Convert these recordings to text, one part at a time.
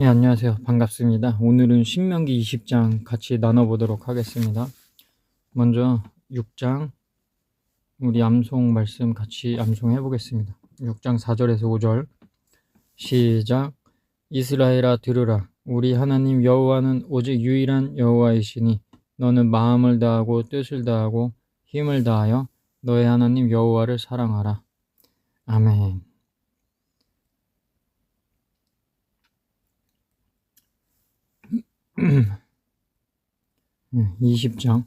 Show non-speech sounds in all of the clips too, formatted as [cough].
네, 안녕하세요. 반갑습니다. 오늘은 신명기 20장 같이 나눠보도록 하겠습니다. 먼저 6장 우리 암송 말씀 같이 암송해 보겠습니다. 6장 4절에서 5절 시작 이스라엘아 들으라 우리 하나님 여호와는 오직 유일한 여호와이시니 너는 마음을 다하고 뜻을 다하고 힘을 다하여 너의 하나님 여호와를 사랑하라. 아멘. 20장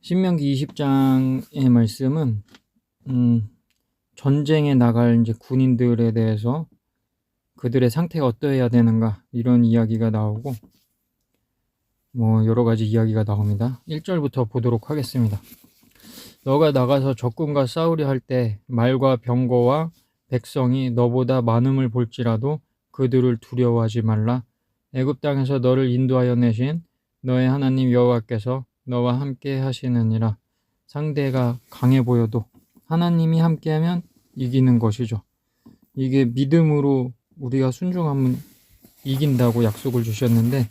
신명기 20장의 말씀은 음, 전쟁에 나갈 이제 군인들에 대해서 그들의 상태가 어떠해야 되는가 이런 이야기가 나오고 뭐 여러 가지 이야기가 나옵니다. 1절부터 보도록 하겠습니다. 너가 나가서 적군과 싸우려 할 때 말과 병거와 백성이 너보다 많음을 볼지라도 그들을 두려워하지 말라. 애굽 땅에서 너를 인도하여 내신 너의 하나님 여호와께서 너와 함께 하시느니라. 상대가 강해 보여도 하나님이 함께하면 이기는 것이죠. 이게 믿음으로 우리가 순종하면 이긴다고 약속을 주셨는데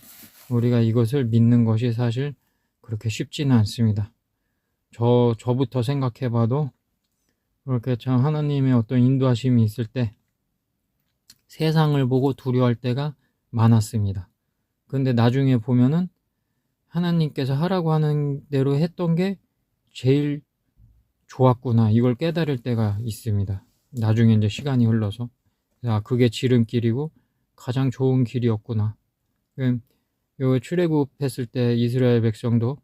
우리가 이것을 믿는 것이 사실 그렇게 쉽지는 않습니다. 저 저부터 생각해 봐도 그렇게 참 하나님의 어떤 인도하심이 있을 때 세상을 보고 두려워할 때가 많았습니다. 근데 나중에 보면은 하나님께서 하라고 하는 대로 했던 게 제일 좋았구나. 이걸 깨달을 때가 있습니다. 나중에 이제 시간이 흘러서. 아, 그게 지름길이고 가장 좋은 길이었구나. 요 출애굽 했을 때 이스라엘 백성도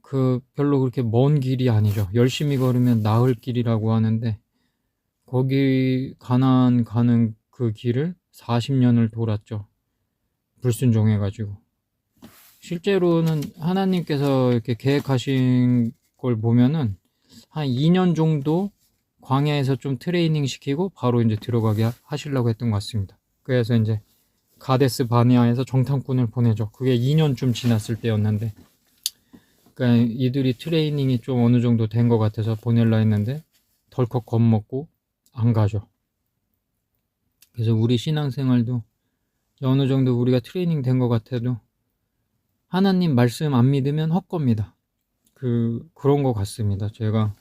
그 별로 그렇게 먼 길이 아니죠. 열심히 걸으면 나을 길이라고 하는데 거기 가난 가는 그 길을 40년을 돌았죠. 불순종해가지고. 실제로는 하나님께서 이렇게 계획하신 걸 보면은 한 2년 정도 광야에서 좀 트레이닝 시키고 바로 이제 들어가게 하시려고 했던 것 같습니다. 그래서 이제 가데스 바니아에서 정탐꾼을 보내죠. 그게 2년쯤 지났을 때였는데, 그러니까 이들이 트레이닝이 좀 어느 정도 된 것 같아서 보낼라 했는데 덜컥 겁먹고 안 가죠. 그래서 우리 신앙생활도 어느 정도 우리가 트레이닝 된 것 같아도 하나님 말씀 안 믿으면 헛겁니다. 그 그런 것 같습니다. 제가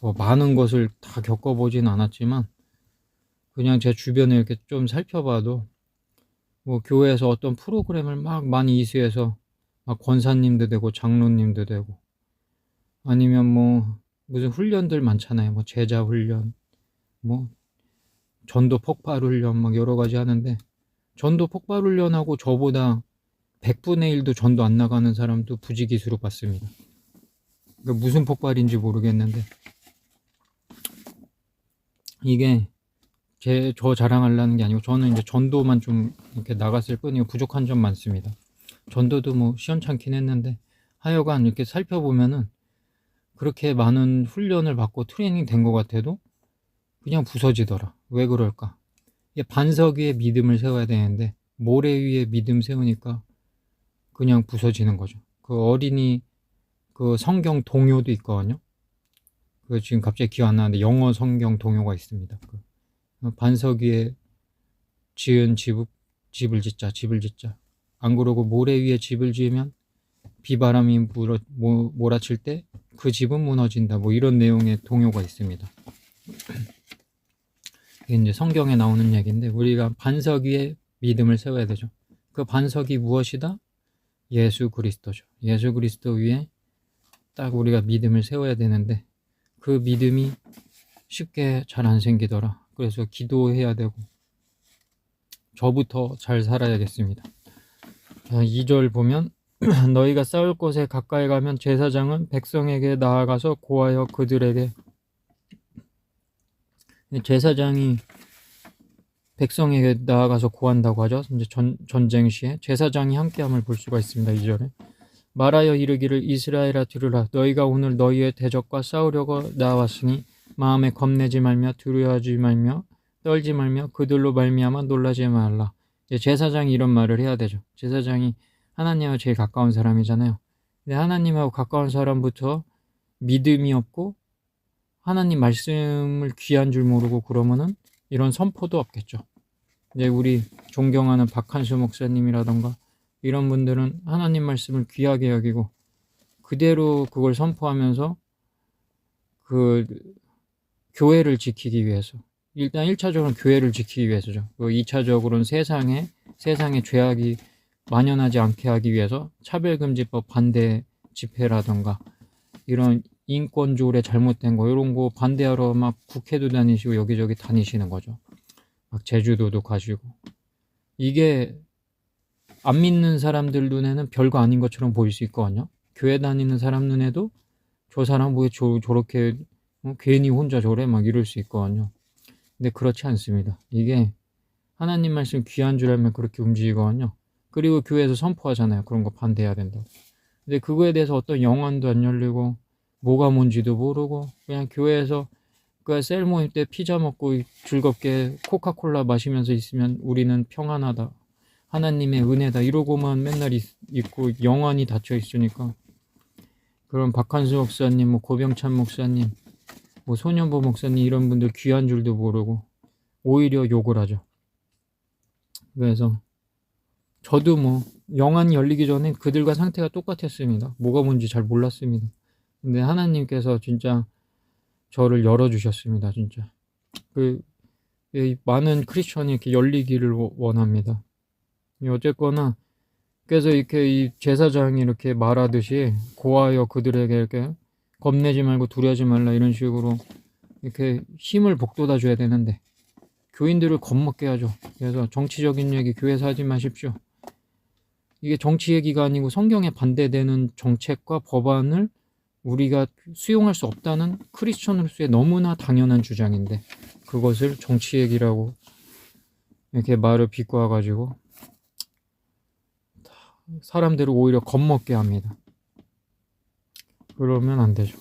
뭐 많은 것을 다 겪어보진 않았지만 그냥 제 주변에 이렇게 좀 살펴봐도 뭐 교회에서 어떤 프로그램을 막 많이 이수해서 막 권사님도 되고 장로님도 되고 아니면 뭐 무슨 훈련들 많잖아요. 뭐 제자 훈련, 뭐 전도 폭발 훈련 막 여러 가지 하는데 전도 폭발 훈련하고 저보다 100분의 1도 전도 안 나가는 사람도 부지기수로 봤습니다. 그러니까 무슨 폭발인지 모르겠는데 이게 제 저 자랑하려는 게 아니고 저는 이제 전도만 좀 이렇게 나갔을 뿐이고 부족한 점 많습니다. 전도도 뭐 시원찮긴 했는데 하여간 이렇게 살펴보면은 그렇게 많은 훈련을 받고 트레이닝 된 것 같아도 그냥 부서지더라. 왜 그럴까? 반석 위에 믿음을 세워야 되는데 모래 위에 믿음 세우니까 그냥 부서지는 거죠. 그 어린이 그 성경 동요도 있거든요. 그 지금 갑자기 기억 안 나는데 영어 성경 동요가 있습니다. 그 반석 위에 지은 집, 집을 짓자, 집을 짓자. 안 그러고 모래 위에 집을 지으면 비바람이 물어, 모, 몰아칠 때 그 집은 무너진다. 뭐 이런 내용의 동요가 있습니다. 이게 이제 성경에 나오는 얘기인데 우리가 반석 위에 믿음을 세워야 되죠. 그 반석이 무엇이다? 예수 그리스도죠. 예수 그리스도 위에 딱 우리가 믿음을 세워야 되는데 그 믿음이 쉽게 잘 안 생기더라. 그래서 기도해야 되고 저부터 잘 살아야겠습니다. 2절 보면 [clears throat] 너희가 싸울 곳에 가까이 가면 제사장은 백성에게 나아가서 고하여 그들에게 제사장이 백성에게 나아가서 고한다고 하죠. 이제 전, 전쟁 시에 제사장이 함께함을 볼 수가 있습니다. 2절에 말하여 이르기를 이스라엘아 들으라 너희가 오늘 너희의 대적과 싸우려고 나왔으니 마음에 겁내지 말며 두려워하지 말며 떨지 말며 그들로 말미암아 놀라지 말라. 제사장이 이런 말을 해야 되죠. 제사장이 하나님하고 제일 가까운 사람이잖아요. 근데 하나님하고 가까운 사람부터 믿음이 없고 하나님 말씀을 귀한 줄 모르고 그러면은 이런 선포도 없겠죠. 이제 우리 존경하는 박한수 목사님이라던가 이런 분들은 하나님 말씀을 귀하게 여기고 그대로 그걸 선포하면서 그 교회를 지키기 위해서 일단 1차적으로는 교회를 지키기 위해서죠. 그 2차적으로는 세상에 세상에 죄악이 만연하지 않게 하기 위해서 차별금지법 반대 집회라던가 이런 인권조례 잘못된 거 이런 거 반대하러 막 국회도 다니시고 여기저기 다니시는 거죠. 막 제주도도 가시고 이게 안 믿는 사람들 눈에는 별거 아닌 것처럼 보일 수 있거든요. 교회 다니는 사람 눈에도 저 사람 왜 저, 저렇게 어, 괜히 혼자 저래 막 이럴 수 있거든요. 근데 그렇지 않습니다. 이게 하나님 말씀 귀한 줄 알면 그렇게 움직이거든요. 그리고 교회에서 선포하잖아요. 그런 거 반대해야 된다고. 근데 그거에 대해서 어떤 영안도 안 열리고 뭐가 뭔지도 모르고 그냥 교회에서 그 셀 모임 때 피자 먹고 즐겁게 코카콜라 마시면서 있으면 우리는 평안하다. 하나님의 은혜다. 이러고만 맨날 있, 있고 영안이 닫혀 있으니까 그런 박한수 목사님, 뭐 고병찬 목사님, 뭐 소년보 목사님 이런 분들 귀한 줄도 모르고 오히려 욕을 하죠. 그래서 저도 뭐 영안이 열리기 전에 그들과 상태가 똑같았습니다. 뭐가 뭔지 잘 몰랐습니다. 근데 하나님께서 진짜 저를 열어주셨습니다. 진짜 그 많은 크리스천이 이렇게 열리기를 원합니다. 어쨌거나 그래서 이렇게 이 제사장이 이렇게 말하듯이 고하여 그들에게 이렇게 겁내지 말고 두려워하지 말라 이런 식으로 이렇게 힘을 북돋아 줘야 되는데 교인들을 겁먹게 하죠. 그래서 정치적인 얘기 교회에서 하지 마십시오. 이게 정치 얘기가 아니고 성경에 반대되는 정책과 법안을 우리가 수용할 수 없다는 크리스천으로서의 너무나 당연한 주장인데 그것을 정치 얘기라고 이렇게 말을 비꼬아 가지고 사람들을 오히려 겁먹게 합니다. 그러면 안 되죠.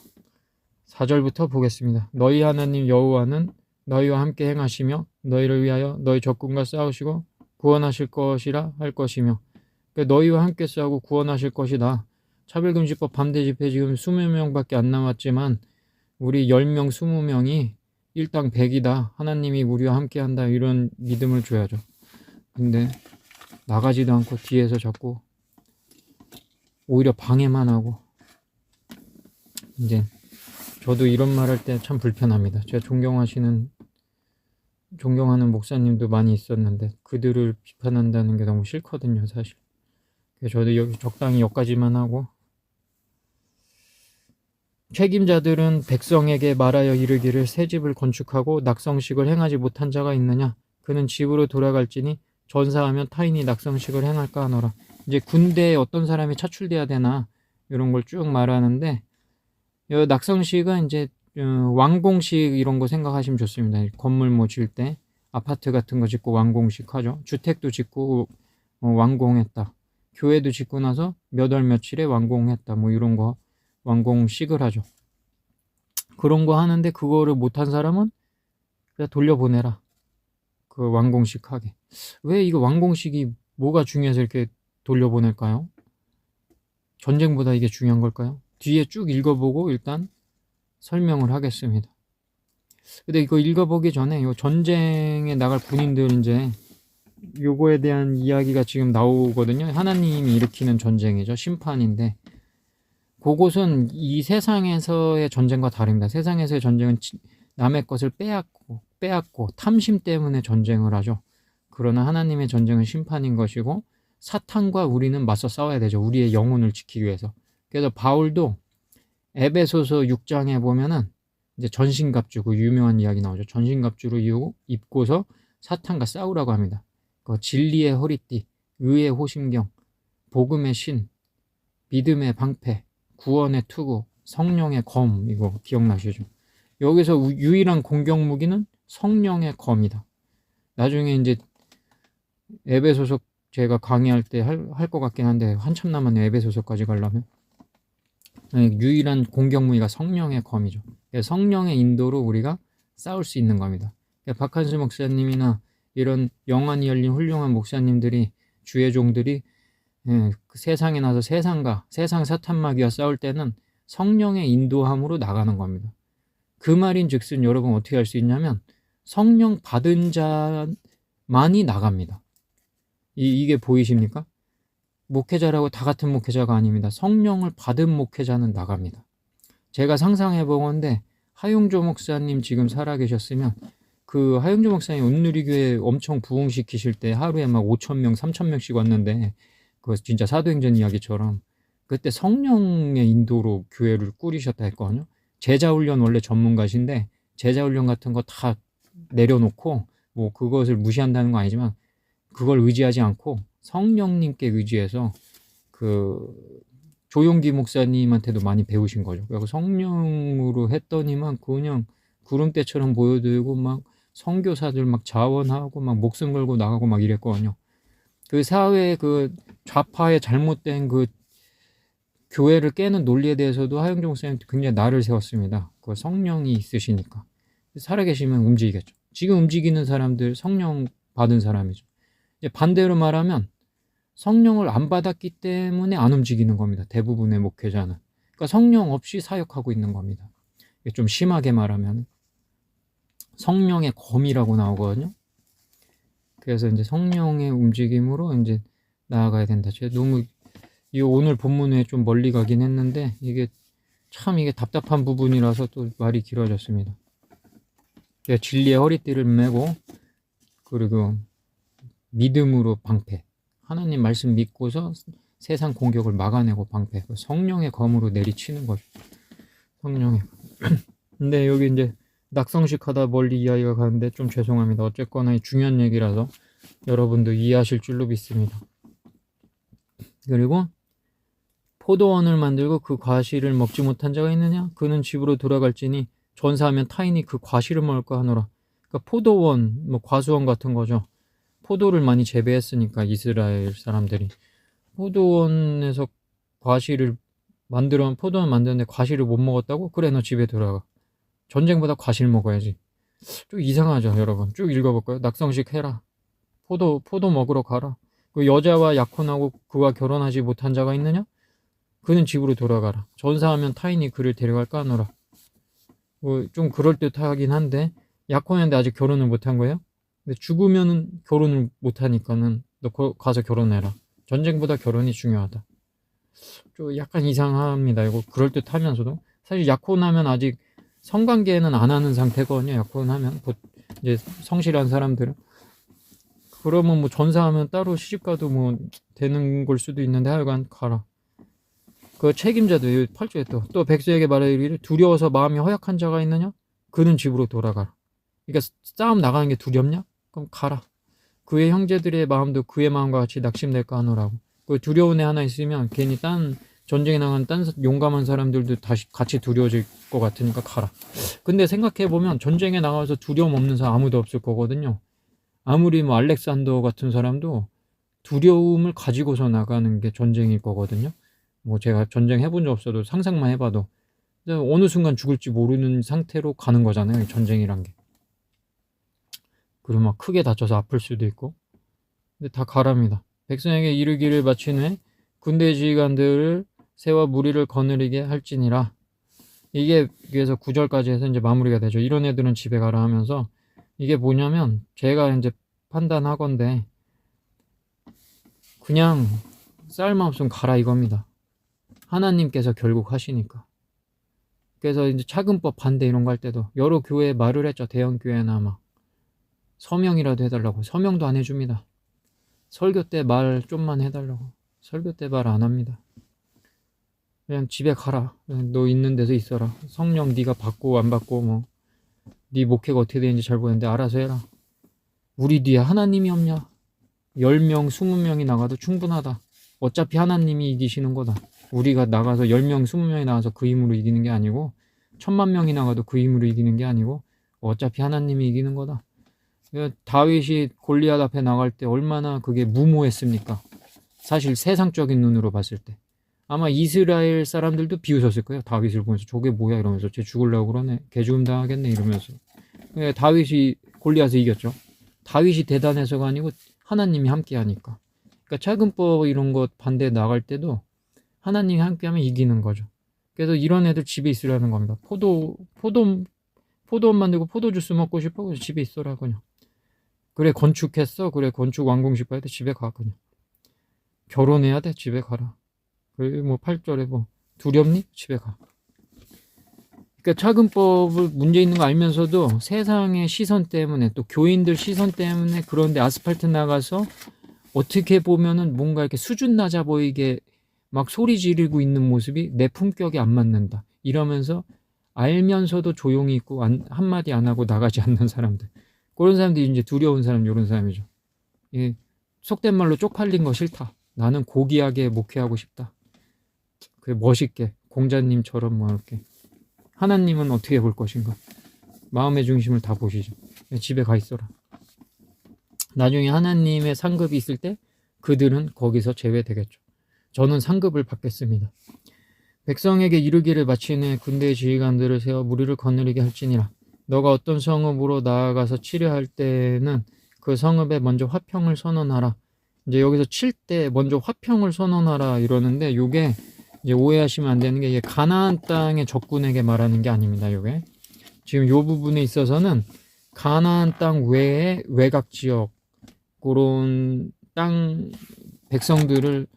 4절부터 보겠습니다. 너희 하나님 여호와는 너희와 함께 행하시며 너희를 위하여 너희 적군과 싸우시고 구원하실 것이라 할 것이며 그러니까 너희와 함께 싸우고 구원하실 것이다. 차별금지법 반대 집회 지금 20명밖에 안 남았지만 우리 10명, 20명이 일당 100이다. 하나님이 우리와 함께 한다. 이런 믿음을 줘야죠. 근데 나가지도 않고 뒤에서 자꾸 오히려 방해만 하고 이제 저도 이런 말 할 때 참 불편합니다. 제가 존경하시는 존경하는 목사님도 많이 있었는데 그들을 비판한다는 게 너무 싫거든요, 사실. 그래서 저도 여기 적당히 여기까지만 하고 책임자들은 백성에게 말하여 이르기를 새 집을 건축하고 낙성식을 행하지 못한 자가 있느냐? 그는 집으로 돌아갈지니 전사하면 타인이 낙성식을 행할까 하노라. 이제 군대에 어떤 사람이 차출돼야 되나 이런 걸 쭉 말하는데 낙성식은 이제 어, 완공식 이런 거 생각하시면 좋습니다. 건물 뭐질때 아파트 같은 거 짓고 완공식 하죠. 주택도 짓고 어, 완공했다. 교회도 짓고 나서 몇 월 며칠에 완공했다. 뭐 이런 거 완공식을 하죠. 그런 거 하는데 그거를 못한 사람은 그냥 돌려보내라. 그 완공식 하게. 왜 이거 완공식이 뭐가 중요해서 이렇게 돌려보낼까요? 전쟁보다 이게 중요한 걸까요? 뒤에 쭉 읽어보고 일단 설명을 하겠습니다. 근데 이거 읽어보기 전에 이 전쟁에 나갈 군인들 이제 요거에 대한 이야기가 지금 나오거든요. 하나님이 일으키는 전쟁이죠. 심판인데 그곳은 이 세상에서의 전쟁과 다릅니다. 세상에서의 전쟁은 남의 것을 빼앗고 빼앗고 탐심 때문에 전쟁을 하죠. 그러나 하나님의 전쟁은 심판인 것이고 사탄과 우리는 맞서 싸워야 되죠. 우리의 영혼을 지키기 위해서. 그래서 바울도 에베소서 6장에 보면은 이제 전신갑주 그 유명한 이야기 나오죠. 전신갑주를 입고서 사탄과 싸우라고 합니다. 그 진리의 허리띠, 의의 호심경, 복음의 신, 믿음의 방패, 구원의 투구, 성령의 검 이거 기억나시죠? 여기서 유일한 공격 무기는 성령의 검이다. 나중에 이제 에베소서 제가 강의할 때할할것 같긴 한데 한참 남았네요. 에베소서까지 가려면 유일한 공격 무기가 성령의 검이죠. 성령의 인도로 우리가 싸울 수 있는 겁니다. 박한수 목사님이나 이런 영안이 열린 훌륭한 목사님들이 주의 종들이 예, 그 세상에 나서 세상과 세상 사탄마귀와 싸울 때는 성령의 인도함으로 나가는 겁니다. 그 말인 즉슨 여러분 어떻게 할 수 있냐면 성령 받은 자 많이 나갑니다. 이, 이게 보이십니까? 목회자라고 다 같은 목회자가 아닙니다. 성령을 받은 목회자는 나갑니다. 제가 상상해 보건데 하용조 목사님 지금 살아 계셨으면 그 하용조 목사님 온누리교회 엄청 부흥시키실 때 하루에 막 5천 명, 3천 명씩 왔는데 그 진짜 사도행전 이야기처럼 그때 성령의 인도로 교회를 꾸리셨다 했거든요. 제자 훈련 원래 전문가신데 제자 훈련 같은 거 다 내려놓고 뭐 그것을 무시한다는 건 아니지만 그걸 의지하지 않고 성령님께 의지해서 그 조용기 목사님한테도 많이 배우신 거죠. 그리고 성령으로 했더니만 그냥 구름대처럼 보여들고 막 선교사들 막 자원하고 막 목숨 걸고 나가고 막 이랬거든요. 그 사회 그 좌파의 잘못된 그 교회를 깨는 논리에 대해서도 하영종 목사님 굉장히 날을 세웠습니다. 그 성령이 있으시니까 살아계시면 움직이겠죠. 지금 움직이는 사람들 성령 받은 사람이죠. 반대로 말하면 성령을 안 받았기 때문에 안 움직이는 겁니다. 대부분의 목회자는. 그러니까 성령 없이 사역하고 있는 겁니다. 좀 심하게 말하면 성령의 검이라고 나오거든요. 그래서 이제 성령의 움직임으로 이제 나아가야 된다. 제가 너무 이 오늘 본문에 좀 멀리 가긴 했는데 이게 참 이게 답답한 부분이라서 또 말이 길어졌습니다. 제가 진리의 허리띠를 메고 그리고 믿음으로 방패. 하나님 말씀 믿고서 세상 공격을 막아내고 방패. 성령의 검으로 내리치는 거죠. 성령의. [clears throat] 근데 여기 이제 낙성식 하다 멀리 이야기가 가는데 좀 죄송합니다. 어쨌거나 중요한 얘기라서 여러분도 이해하실 줄로 믿습니다. 그리고 포도원을 만들고 그 과실을 먹지 못한 자가 있느냐? 그는 집으로 돌아갈지니 전사하면 타인이 그 과실을 먹을까 하노라. 그러니까 포도원, 뭐 과수원 같은 거죠. 포도를 많이 재배했으니까 이스라엘 사람들이 포도원에서 과실을 만들어 포도원 만드는데 과실을 못 먹었다고? 그래 너 집에 돌아가. 전쟁보다 과실 먹어야지. 좀 이상하죠, 여러분. 쭉 읽어볼까요? 낙성식 해라. 포도 포도 먹으러 가라. 그 여자와 약혼하고 그와 결혼하지 못한 자가 있느냐? 그는 집으로 돌아가라. 전사하면 타인이 그를 데려갈까 하노라. 뭐 좀 그럴 듯하긴 한데 약혼했는데 아직 결혼을 못한 거예요? 근데 죽으면은 결혼을 못하니까는 너 거, 가서 결혼해라. 전쟁보다 결혼이 중요하다. 좀 약간 이상합니다. 이거 그럴 듯하면서도 사실 약혼하면 아직 성관계는 안 하는 상태거든요. 약혼하면 이제 성실한 사람들은 그러면 뭐 전사하면 따로 시집가도 뭐 되는 걸 수도 있는데 하여간 가라. 그 책임자도 8조에 또, 또 백수에게 말하기를 두려워서 마음이 허약한 자가 있느냐? 그는 집으로 돌아가라. 그러니까 싸움 나가는 게 두렵냐? 그럼 가라. 그의 형제들의 마음도 그의 마음과 같이 낙심될까 하노라고. 그 두려운 애 하나 있으면 괜히 딴 전쟁에 나간 딴 용감한 사람들도 다시 같이 두려워질 것 같으니까 가라. 근데 생각해 보면 전쟁에 나가서 두려움 없는 사람 아무도 없을 거거든요. 아무리 뭐 알렉산더 같은 사람도 두려움을 가지고서 나가는 게 전쟁일 거거든요. 뭐 제가 전쟁 해본 적 없어도 상상만 해봐도 어느 순간 죽을지 모르는 상태로 가는 거잖아요. 전쟁이란 게. 그리고 막 크게 다쳐서 아플 수도 있고. 근데 다 가랍니다. 백성에게 이르기를 마친 후에 군대 지휘관들을 새와 무리를 거느리게 할지니라. 이게 그래서 구절까지 해서 이제 마무리가 되죠. 이런 애들은 집에 가라 하면서 이게 뭐냐면 제가 이제 판단하건데 그냥 쌀만 없으면 가라 이겁니다. 하나님께서 결국 하시니까. 그래서 이제 차근법 반대 이런 거 할 때도 여러 교회에 말을 했죠. 대형 교회나 막 서명이라도 해달라고 서명도 안 해줍니다. 설교 때 말 좀만 해달라고 설교 때 말 안 합니다. 그냥 집에 가라. 그냥 너 있는 데서 있어라. 성령 네가 받고 안 받고 뭐 네 목회가 어떻게 되는지 잘 보는데 알아서 해라. 우리 뒤에 하나님이 없냐? 10명, 20명이 나가도 충분하다. 어차피 하나님이 이기시는 거다. 우리가 나가서 10명, 20명이 나가서 그 힘으로 이기는 게 아니고 천만 명이 나가도 그 힘으로 이기는 게 아니고 어차피 하나님이 이기는 거다. 다윗이 골리앗 앞에 나갈 때 얼마나 그게 무모했습니까? 사실 세상적인 눈으로 봤을 때. 아마 이스라엘 사람들도 비웃었을 거예요. 다윗을 보면서 저게 뭐야 이러면서 쟤 죽으려고 그러네. 개 죽음 당하겠네 이러면서. 다윗이 골리앗을 이겼죠. 다윗이 대단해서가 아니고 하나님이 함께 하니까. 그러니까 차근법 이런 것 반대 나갈 때도 하나님이 함께 하면 이기는 거죠. 그래서 이런 애들 집에 있으라는 겁니다. 포도 포도 포도원 만들고 포도 주스 먹고 싶어 그래서 집에 있어라 그냥. 그래 건축했어 그래 건축 완공식 봐야 돼 집에 가 그냥 결혼해야 돼 집에 가라 뭐 8절에 뭐 두렵니? 집에 가. 그러니까 차근법을 문제 있는 거 알면서도 세상의 시선 때문에 또 교인들 시선 때문에 그런데 아스팔트 나가서 어떻게 보면은 뭔가 이렇게 수준 낮아 보이게 막 소리 지르고 있는 모습이 내 품격에 안 맞는다. 이러면서 알면서도 조용히 있고 안- 한마디 안 하고 나가지 않는 사람들. 그런 사람들이 이제 두려운 사람 이런 사람이죠. 이 속된 말로 쪽팔린 거 싫다. 나는 고귀하게 목회하고 싶다. 그 멋있게 공자님처럼 뭐 이렇게 하나님은 어떻게 볼 것인가. 마음의 중심을 다 보시죠. 집에 가 있어라. 나중에 하나님의 상급이 있을 때 그들은 거기서 제외되겠죠. 저는 상급을 받겠습니다. 백성에게 이르기를 마치네 군대의 지휘관들을 세워 무리를 거느리게 할지니라. 너가 어떤 성읍으로 나아가서 치료할 때는 그 성읍에 먼저 화평을 선언하라. 이제 여기서 칠 때 먼저 화평을 선언하라 이러는데 요게 이제 오해하시면 안 되는 게 이게 가나안 땅의 적군에게 말하는 게 아닙니다. 요게 지금 요 부분에 있어서는 가나안 땅 외에 외곽 지역 그런 땅 백성들을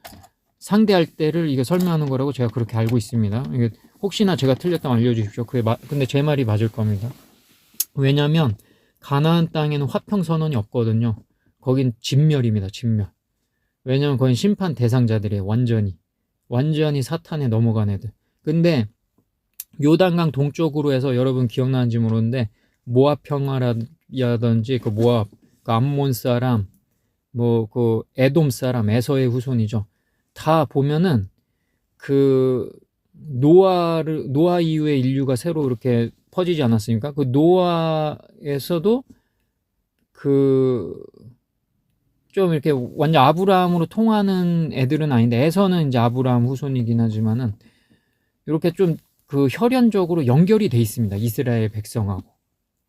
상대할 때를 이게 설명하는 거라고 제가 그렇게 알고 있습니다. 이게 혹시나 제가 틀렸다면 알려주십시오. 그게 마, 근데 제 말이 맞을 겁니다. 왜냐하면 가나안 땅에는 화평 선언이 없거든요. 거긴 진멸입니다. 진멸. 왜냐면 거긴 심판 대상자들이에요. 완전히. 완전히 사탄에 넘어간 애들. 근데 요단강 동쪽으로 해서 여러분 기억나는지 모르는데 모압 평화라든지 그 모압, 그 암몬 사람, 뭐 그 에돔 사람, 에서의 후손이죠. 다 보면은 그 노아를 노아 이후에 인류가 새로 이렇게 퍼지지 않았습니까? 그 노아에서도 그 좀 이렇게 완전 아브라함으로 통하는 애들은 아닌데 에서는 이제 아브라함 후손이긴 하지만은 이렇게 좀 그 혈연적으로 연결이 돼 있습니다. 이스라엘 백성하고.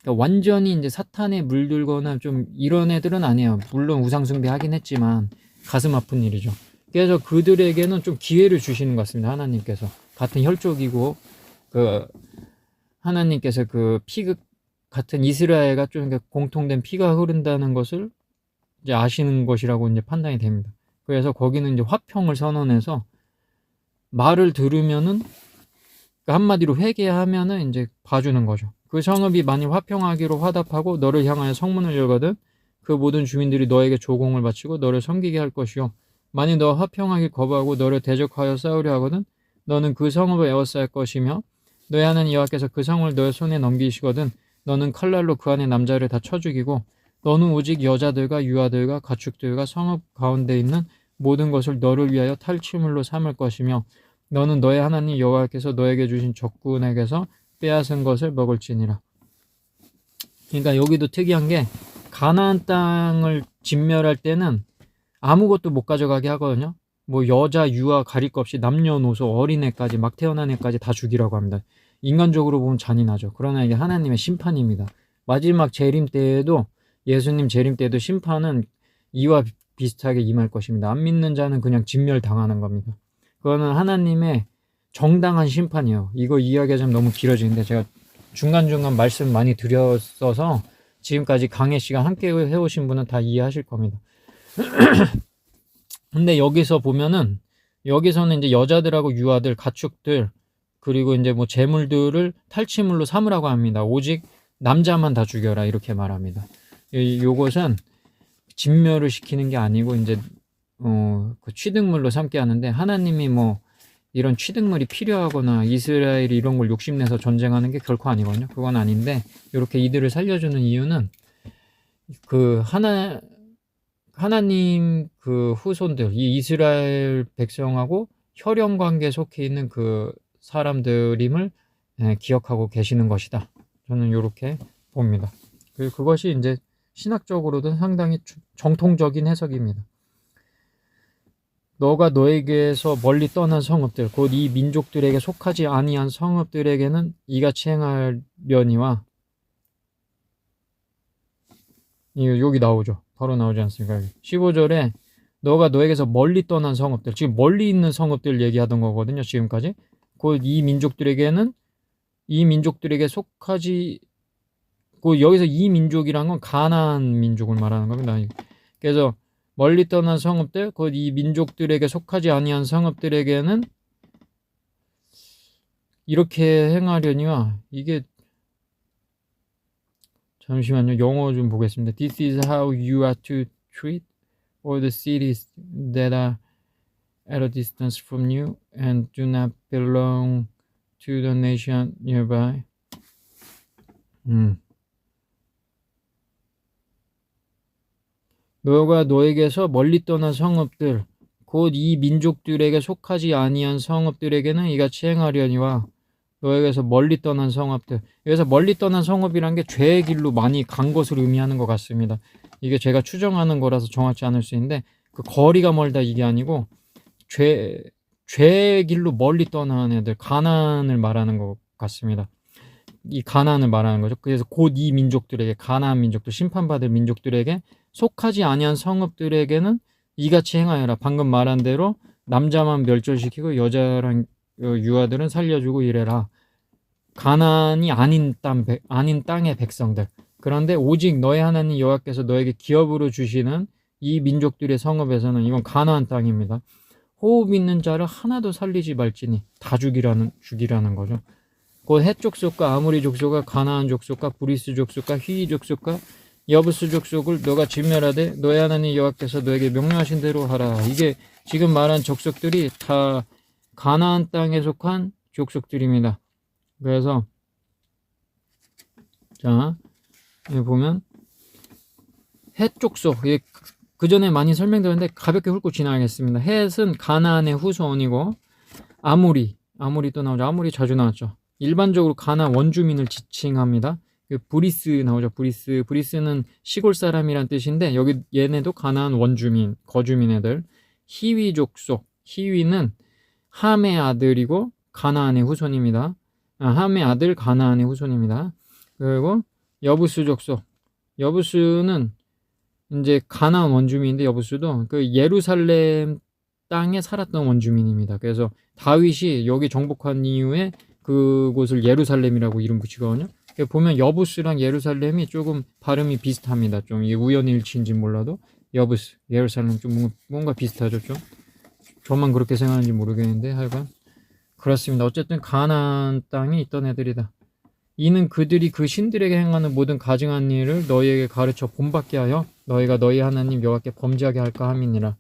그러니까 완전히 이제 사탄에 물들거나 좀 이런 애들은 아니에요. 물론 우상숭배 하긴 했지만 가슴 아픈 일이죠. 그래서 그들에게는 좀 기회를 주시는 것 같습니다. 하나님께서 같은 혈족이고 그 하나님께서 그 피극 같은 이스라엘과 좀 공통된 피가 흐른다는 것을 이제 아시는 것이라고 이제 판단이 됩니다. 그래서 거기는 이제 화평을 선언해서 말을 들으면은 그 한마디로 회개하면은 이제 봐주는 거죠. 그 성읍이 만일 화평하기로 화답하고 너를 향하여 성문을 열거든 그 모든 주민들이 너에게 조공을 바치고 너를 섬기게 할 것이요 만일 너 화평하길 거부하고 너를 대적하여 싸우려 하거든 너는 그 성읍을 에워쌀 것이며 너의 하나님 여호와께서 그 성을 너의 손에 넘기시거든 너는 칼날로 그 안에 남자를 다 쳐 죽이고 너는 오직 여자들과 유아들과 가축들과 성읍 가운데 있는 모든 것을 너를 위하여 탈취물로 삼을 것이며 너는 너의 하나님 여호와께서 너에게 주신 적군에게서 빼앗은 것을 먹을지니라. 그러니까 여기도 특이한 게 가나안 땅을 진멸할 때는 아무것도 못 가져가게 하거든요. 뭐 여자, 유아 가릴 것 없이 남녀노소, 어린애까지 막 태어난 애까지 다 죽이라고 합니다. 인간적으로 보면 잔인하죠. 그러나 이게 하나님의 심판입니다. 마지막 재림 때에도 예수님 재림 때에도 심판은 이와 비슷하게 임할 것입니다. 안 믿는 자는 그냥 진멸 당하는 겁니다. 그거는 하나님의 정당한 심판이에요. 이거 이야기하자면 너무 길어지는데 제가 중간중간 말씀 많이 드렸어서 지금까지 강의 시간 함께 해오신 분은 다 이해하실 겁니다. [clears throat] 근데 여기서 보면은 여기서는 이제 여자들하고 유아들, 가축들 그리고 이제 뭐 재물들을 탈취물로 삼으라고 합니다. 오직 남자만 다 죽여라 이렇게 말합니다. 이- 요것은 진멸을 시키는 게 아니고 이제 어, 그 취득물로 삼게 하는데 하나님이 뭐 이런 취득물이 필요하거나 이스라엘이 이런 걸 욕심내서 전쟁하는 게 결코 아니거든요. 그건 아닌데 이렇게 이들을 살려주는 이유는 그 하나 하나님 그 후손들 이 이스라엘 백성하고 혈연 관계 속해 있는 그 사람들임을 예, 기억하고 계시는 것이다. 저는 이렇게 봅니다. 그 그것이 이제 신학적으로도 상당히 주- 정통적인 해석입니다. 너가 너에게서 멀리 떠난 성읍들 곧 이 민족들에게 속하지 아니한 성읍들에게는 이같이 행하려니와 이 여기 나오죠. 바로 나오지 않습니까? 여기. 15절에 너가 너에게서 멀리 떠난 성읍들 지금 멀리 있는 성읍들 얘기하던 거거든요. 지금까지 곧 이 민족들에게는 이 민족들에게 속하지 그 여기서 이 민족이란 건 가나안 민족을 말하는 겁니다. 그래서 멀리 떠난 성읍들, 그이 민족들에게 속하지 아니한 성읍들에게는 이렇게 행하려니와 이게 잠시만요. 영어 좀 보겠습니다. This is how you are to treat all the cities that are at a distance from you and do not belong to the nation nearby. 음. 너가 너에게서 멀리 떠난 성읍들 곧 이 민족들에게 속하지 아니한 성읍들에게는 이같이 행하려니와 너에게서 멀리 떠난 성읍들 여기서 멀리 떠난 성읍이란 게 죄의 길로 많이 간 것을 의미하는 것 같습니다. 이게 제가 추정하는 거라서 정확치 않을 수 있는데 그 거리가 멀다 이게 아니고 죄 죄의 길로 멀리 떠난 애들 가난을 말하는 것 같습니다. 이 가난을 말하는 거죠. 그래서 곧 이 민족들에게 가나안 민족들 심판받을 민족들에게 속하지 아니한 성읍들에게는 이같이 행하여라. 방금 말한 대로 남자만 멸절시키고 여자랑 어, 유아들은 살려주고 이래라. 가난이 아닌 땅 아닌 땅의 백성들. 그런데 오직 너의 하나님 여호와께서 너에게 기업으로 주시는 이 민족들의 성읍에서는 이건 가나안 땅입니다. 호흡 있는 자를 하나도 살리지 말지니 다 죽이라는 죽이라는 거죠. 곧헷 족속과 아무리 족속과 가나안 족속과 브리스 족속과 휘이 족속과 여부스 족속을 너가 진멸하되 너의 하나님 여호와께서 너에게 명령하신 대로 하라. 이게 지금 말한 족속들이 다 가나안 땅에 속한 족속들입니다. 그래서 자 여기 보면 헷 족속 그 전에 많이 설명드렸는데 가볍게 훑고 지나가겠습니다. 헷은 가나안의 후손이고 아무리 아무리 또 나오죠. 아무리 자주 나왔죠. 일반적으로 가나 원주민을 지칭합니다. 그 브리스 나오죠. 브리스. 브리스는 시골 사람이란 뜻인데 여기 얘네도 가나안 원주민, 거주민 애들. 히위 족속. 히위는 함의 아들이고 가나안의 후손입니다. 아, 함의 아들 가나안의 후손입니다. 그리고 여부스 족속. 여부스는 이제 가나안 원주민인데 여부스도 그 예루살렘 땅에 살았던 원주민입니다. 그래서 다윗이 여기 정복한 이후에 그곳을 예루살렘이라고 이름 붙이거든요. 보면 여부스랑 예루살렘이 조금 발음이 비슷합니다. 좀 우연일치인지 몰라도 여부스, 예루살렘 좀 뭔가 비슷하죠. 좀 저만 그렇게 생각하는지 모르겠는데 하여간 그렇습니다. 어쨌든 가나안 땅에 있던 애들이다. 이는 그들이 그 신들에게 행하는 모든 가증한 일을 너희에게 가르쳐 본받게 하여 너희가 너희 하나님 여호와께 범죄하게 할까 함이니라.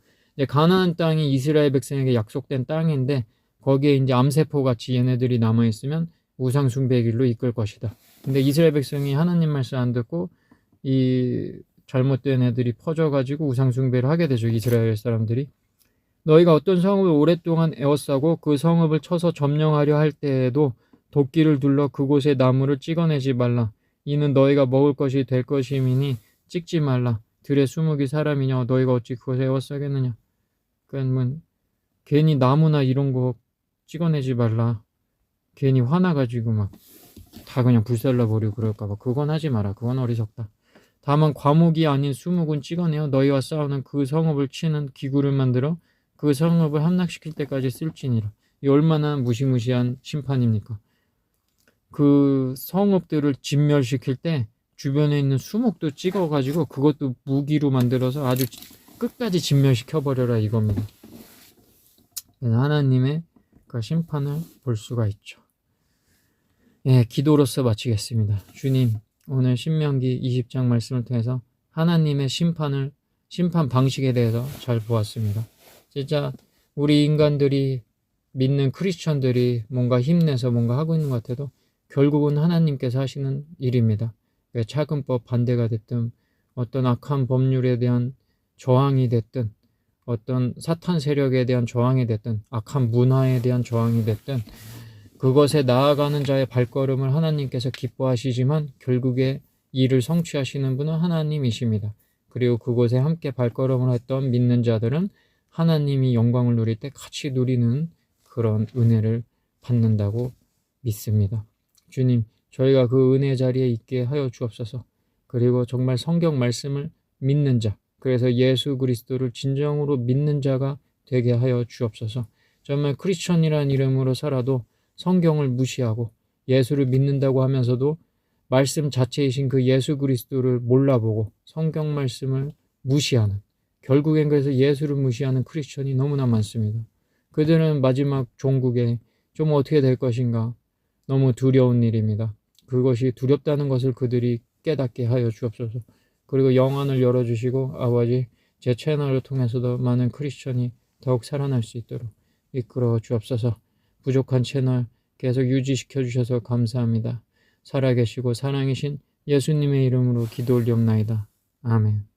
가나안 땅이 이스라엘 백성에게 약속된 땅인데 거기에 이제 암세포 같이 얘네들이 남아 있으면 우상 숭배의 길로 이끌 것이다. 근데 이스라엘 백성이 하나님 말씀 안 듣고 이 잘못된 애들이 퍼져가지고 우상 숭배를 하게 되죠. 이스라엘 사람들이. 너희가 어떤 성읍을 오랫동안 에워싸고 그 성읍을 쳐서 점령하려 할 때에도 도끼를 둘러 그곳의 나무를 찍어내지 말라. 이는 너희가 먹을 것이 될 것임이니 찍지 말라. 들에 수묵이 사람이냐 너희가 어찌 그것에 에워싸겠느냐. 그러면 괜히 나무나 이런 거 찍어내지 말라. 괜히 화나가지고 막 다 그냥 불살라 버리고 그럴까봐 그건 하지 마라. 그건 어리석다. 다만 과묵이 아닌 수묵은 찍어내어 너희와 싸우는 그 성읍을 치는 기구를 만들어 그 성읍을 함락시킬 때까지 쓸지니라. 이 얼마나 무시무시한 심판입니까? 그 성읍들을 진멸시킬 때 주변에 있는 수목도 찍어가지고 그것도 무기로 만들어서 아주 끝까지 진멸시켜 버려라 이겁니다. 하나님의 그 심판을 볼 수가 있죠. 예, 기도로서 마치겠습니다. 주님, 오늘 신명기 20장 말씀을 통해서 하나님의 심판을 심판 방식에 대해서 잘 보았습니다. 진짜 우리 인간들이 믿는 크리스천들이 뭔가 힘내서 뭔가 하고 있는 것 같아도 결국은 하나님께서 하시는 일입니다. 차근법 반대가 됐든 어떤 악한 법률에 대한 저항이 됐든 어떤 사탄 세력에 대한 저항이 됐든 악한 문화에 대한 저항이 됐든 그것에 나아가는 자의 발걸음을 하나님께서 기뻐하시지만 결국에 이를 성취하시는 분은 하나님이십니다. 그리고 그곳에 함께 발걸음을 했던 믿는 자들은 하나님이 영광을 누릴 때 같이 누리는 그런 은혜를 받는다고 믿습니다. 주님, 저희가 그 은혜 자리에 있게 하여 주옵소서. 그리고 정말 성경 말씀을 믿는 자, 그래서 예수 그리스도를 진정으로 믿는 자가 되게 하여 주옵소서. 정말 크리스천이라는 이름으로 살아도 성경을 무시하고 예수를 믿는다고 하면서도 말씀 자체이신 그 예수 그리스도를 몰라보고 성경 말씀을 무시하는 결국엔 그래서 예수를 무시하는 크리스천이 너무나 많습니다. 그들은 마지막 종국에 좀 어떻게 될 것인가 너무 두려운 일입니다. 그것이 두렵다는 것을 그들이 깨닫게 하여 주옵소서. 그리고 영안을 열어주시고 아버지 제 채널을 통해서도 많은 크리스천이 더욱 살아날 수 있도록 이끌어 주옵소서. 부족한 채널 계속 유지시켜 주셔서 감사합니다. 살아계시고 사랑이신 예수님의 이름으로 기도 올리옵나이다. 아멘.